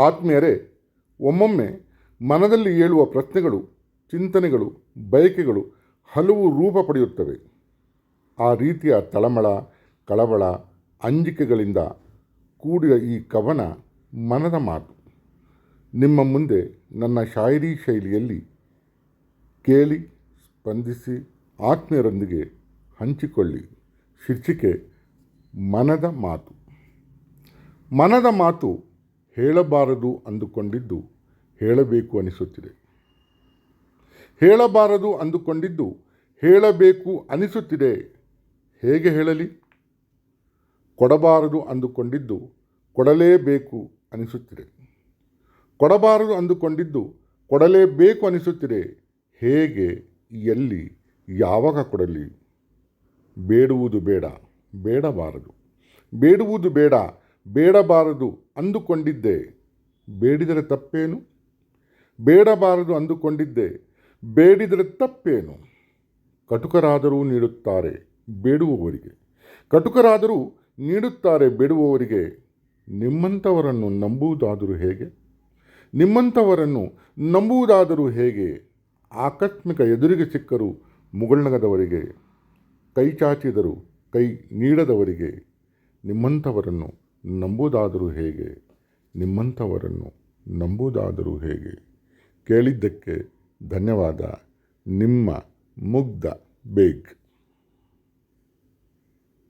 ಆತ್ಮೀಯರೇ, ಒಮ್ಮೊಮ್ಮೆ ಮನದಲ್ಲಿ ಏಳುವ ಪ್ರಶ್ನೆಗಳು, ಚಿಂತನೆಗಳು, ಬಯಕೆಗಳು ಹಲವು ರೂಪ ಪಡೆಯುತ್ತವೆ. ಆ ರೀತಿಯ ತಳಮಳ, ಕಳವಳ, ಅಂಜಿಕೆಗಳಿಂದ ಕೂಡಿದ ಈ ಕವನ ಮನದ ಮಾತು. ನಿಮ್ಮ ಮುಂದೆ ನನ್ನ ಶಾಯರಿ ಶೈಲಿಯಲ್ಲಿ ಕೇಳಿ, ಸ್ಪಂದಿಸಿ, ಆತ್ಮೀಯರೊಂದಿಗೆ ಹಂಚಿಕೊಳ್ಳಿ. ಶೀರ್ಷಿಕೆ ಮನದ ಮಾತು. ಮನದ ಮಾತು ಹೇಳಬಾರದು ಅಂದುಕೊಂಡಿದ್ದು ಹೇಳಬೇಕು ಅನಿಸುತ್ತಿದೆ. ಹೇಳಬಾರದು ಅಂದುಕೊಂಡಿದ್ದು ಹೇಳಬೇಕು ಅನಿಸುತ್ತಿದೆ. ಹೇಗೆ ಹೇಳಲಿ? ಕೊಡಬಾರದು ಅಂದುಕೊಂಡಿದ್ದು ಕೊಡಲೇಬೇಕು ಅನಿಸುತ್ತಿದೆ. ಕೊಡಬಾರದು ಅಂದುಕೊಂಡಿದ್ದು ಕೊಡಲೇಬೇಕು ಅನಿಸುತ್ತಿದೆ. ಹೇಗೆ, ಎಲ್ಲಿ, ಯಾವಾಗ ಕೊಡಲಿ? ಬೇಡುವುದು ಬೇಡ, ಬೇಡಬಾರದು. ಬೇಡುವುದು ಬೇಡ ಬೇಡಬಾರದು ಅಂದುಕೊಂಡಿದ್ದೆ. ಬೇಡಿದರೆ ತಪ್ಪೇನು? ಬೇಡಬಾರದು ಅಂದುಕೊಂಡಿದ್ದೆ. ಬೇಡಿದರೆ ತಪ್ಪೇನು? ಕಟುಕರಾದರೂ ನೀಡುತ್ತಾರೆ ಬೇಡುವವರಿಗೆ. ಕಟುಕರಾದರೂ ನೀಡುತ್ತಾರೆ ಬೇಡುವವರಿಗೆ. ನಿಮ್ಮಂಥವರನ್ನು ನಂಬುವುದಾದರೂ ಹೇಗೆ? ನಿಮ್ಮಂಥವರನ್ನು ನಂಬುವುದಾದರೂ ಹೇಗೆ? ಆಕಸ್ಮಿಕ ಎದುರಿಗೆ ಸಿಕ್ಕರು ಮುಗುಳ್ನಗದವರಿಗೆ. ಕೈ ಚಾಚಿದರು, ಕೈ ನೀಡದವರಿಗೆ. ನಿಮ್ಮಂಥವರನ್ನು ನಂಬುವುದಾದರೂ ಹೇಗೆ? ನಿಮ್ಮಂಥವರನ್ನು ನಂಬುವುದಾದರೂ ಹೇಗೆ? ಕೇಳಿದ್ದಕ್ಕೆ ಧನ್ಯವಾದ. ನಿಮ್ಮ ಮುಗ್ಧ ಬೇಗ್.